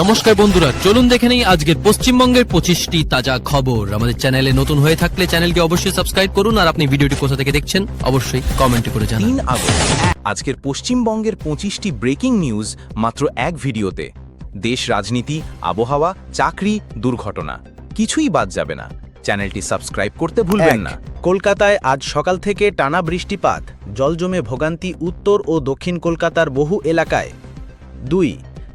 নমস্কার বন্ধুরা চলুন দেখে নেই আজকের পশ্চিমবঙ্গের পঁচিশটি তাজা খবর। আমাদের চ্যানেলে নতুন হয়ে থাকলে চ্যানেলকে অবশ্যই সাবস্ক্রাইব করুন আর আপনি ভিডিওটি কোথা থেকে দেখছেন অবশ্যই কমেন্টে করে জানান। আজকের পশ্চিমবঙ্গের পঁচিশটি ব্রেকিং নিউজ মাত্র এক ভিডিওতে। দেশ রাজনীতি আবহাওয়া চাকরি দুর্ঘটনা কিছুই বাদ যাবে না। চ্যানেলটি সাবস্ক্রাইব করতে ভুলবেন না। কলকাতায় আজ সকাল থেকে টানা বৃষ্টিপাত। জল জমে ভোগান্তি উত্তর ও দক্ষিণ কলকাতার বহু এলাকায়। দুই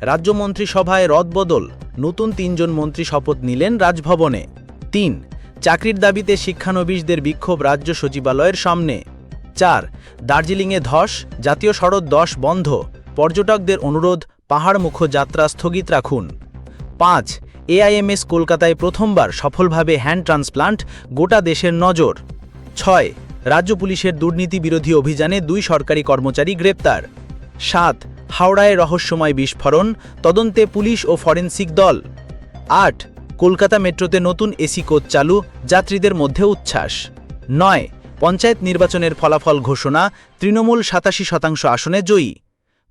রাজ্য মন্ত্রিসভায় রদবদল নতুন তিনজন মন্ত্রী শপথ নিলেন রাজভবনে। তিন, চাকরির দাবিতে শিক্ষানবিশদের বিক্ষোভ রাজ্য সচিবালয়ের সামনে। চার, দার্জিলিংয়ে ধস, জাতীয় সড়ক দশ বন্ধ, পর্যটকদের অনুরোধ, পাহাড়মুখ যাত্রা স্থগিত রাখুন। পাঁচ, এআইএমএস কলকাতায় প্রথমবার সফলভাবে হ্যান্ড ট্রান্সপ্লান্ট, গোটা দেশের নজর। ছয়, রাজ্য পুলিশের দুর্নীতি বিরোধী অভিযানে দুই সরকারি কর্মচারী গ্রেপ্তার। সাত হাওড়ায় রহস্যময় বিস্ফোরণ, তদন্তে পুলিশ ও ফরেনসিক দল। আট, কলকাতা মেট্রোতে নতুন এসি কোচ চালু, যাত্রীদের মধ্যে উচ্ছ্বাস। নয়, পঞ্চায়েত নির্বাচনের ফলাফল ঘোষণা, তৃণমূল সাতাশি শতাংশ আসনে জয়ী।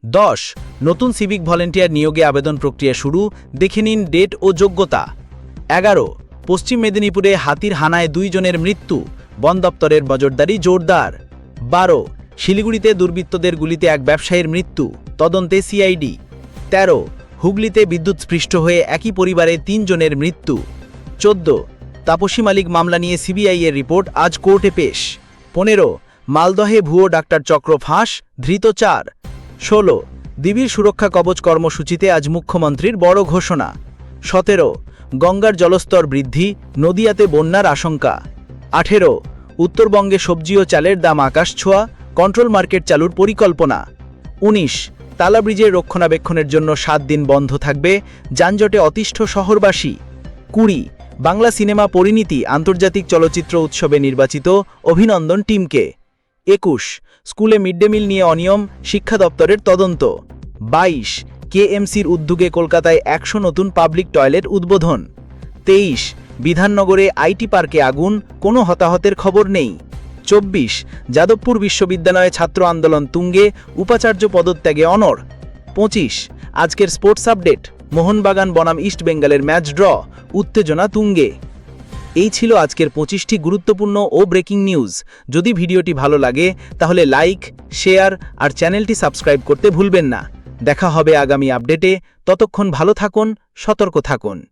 দশ, নতুন সিভিক ভলেন্টিয়ার নিয়োগে আবেদন প্রক্রিয়া শুরু, দেখে নিন ডেট ও যোগ্যতা। এগারো, পশ্চিম মেদিনীপুরে হাতির হানায় দুইজনের মৃত্যু, বন দপ্তরের নজরদারি জোরদার। বারো শিলিগুড়িতে দুর্বৃত্তদের গুলিতে এক ব্যবসায়ীর মৃত্যু, তদন্তে সিআইডি। তেরো, হুগলিতে বিদ্যুৎস্পৃষ্ট হয়ে একই পরিবারে তিনজনের মৃত্যু। চোদ্দ, তাপসী মালিক মামলা নিয়ে সিবিআই এর রিপোর্ট আজ কোর্টে পেশ। পনেরো, মালদহে ভুয়ো ডাক্তার চক্র ফাঁস, ধৃত চার। ষোলো, দিবির সুরক্ষা কবচ কর্মসূচিতে আজ মুখ্যমন্ত্রীর বড় ঘোষণা। সতেরো, গঙ্গার জলস্তর বৃদ্ধি, নদিয়াতে বন্যার আশঙ্কা। আঠেরো, উত্তরবঙ্গে সবজি ও চালের দাম আকাশ ছোঁয়া কন্ট্রোল মার্কেট চালুর পরিকল্পনা। উনিশ, তালা ব্রিজের রক্ষণাবেক্ষণের জন্য সাত দিন বন্ধ থাকবে, যানজটে অতিষ্ঠ শহরবাসী। কুড়ি, বাংলা সিনেমা পরিণীতি আন্তর্জাতিক চলচ্চিত্র উৎসবে নির্বাচিত অভিনন্দন টিমকে। একুশ, স্কুলে মিড ডে মিল নিয়ে অনিয়ম, শিক্ষা দপ্তরের তদন্ত। বাইশ, কেএমসির উদ্যোগে কলকাতায় একশো নতুন পাবলিক টয়লেট উদ্বোধন। তেইশ, বিধাননগরে আইটি পার্কে আগুন, কোনো হতাহতের খবর নেই। যাদবপুর বিশ্ববিদ্যালয়ে ছাত্র আন্দোলন তুঙ্গে, উপাচার্য পদত্যাগে অনর পঁচিশ, আজকের স্পোর্টস আপডেট, মোহনবাগান বনাম ইস্ট বেঙ্গলের ম্যাচ ড্র, উত্তেজনা তুঙ্গে। এই ছিল আজকের পঁচিশটি গুরুত্বপূর্ণ ও ব্রেকিং নিউজ। যদি ভিডিওটি ভালো লাগে, তাহলে লাইক, শেয়ার আর চ্যানেলটি সাবস্ক্রাইব করতে ভুলবেন না। দেখা হবে আগামী আপডেটে। ততক্ষণ ভালো থাকুন, সতর্ক থাকুন।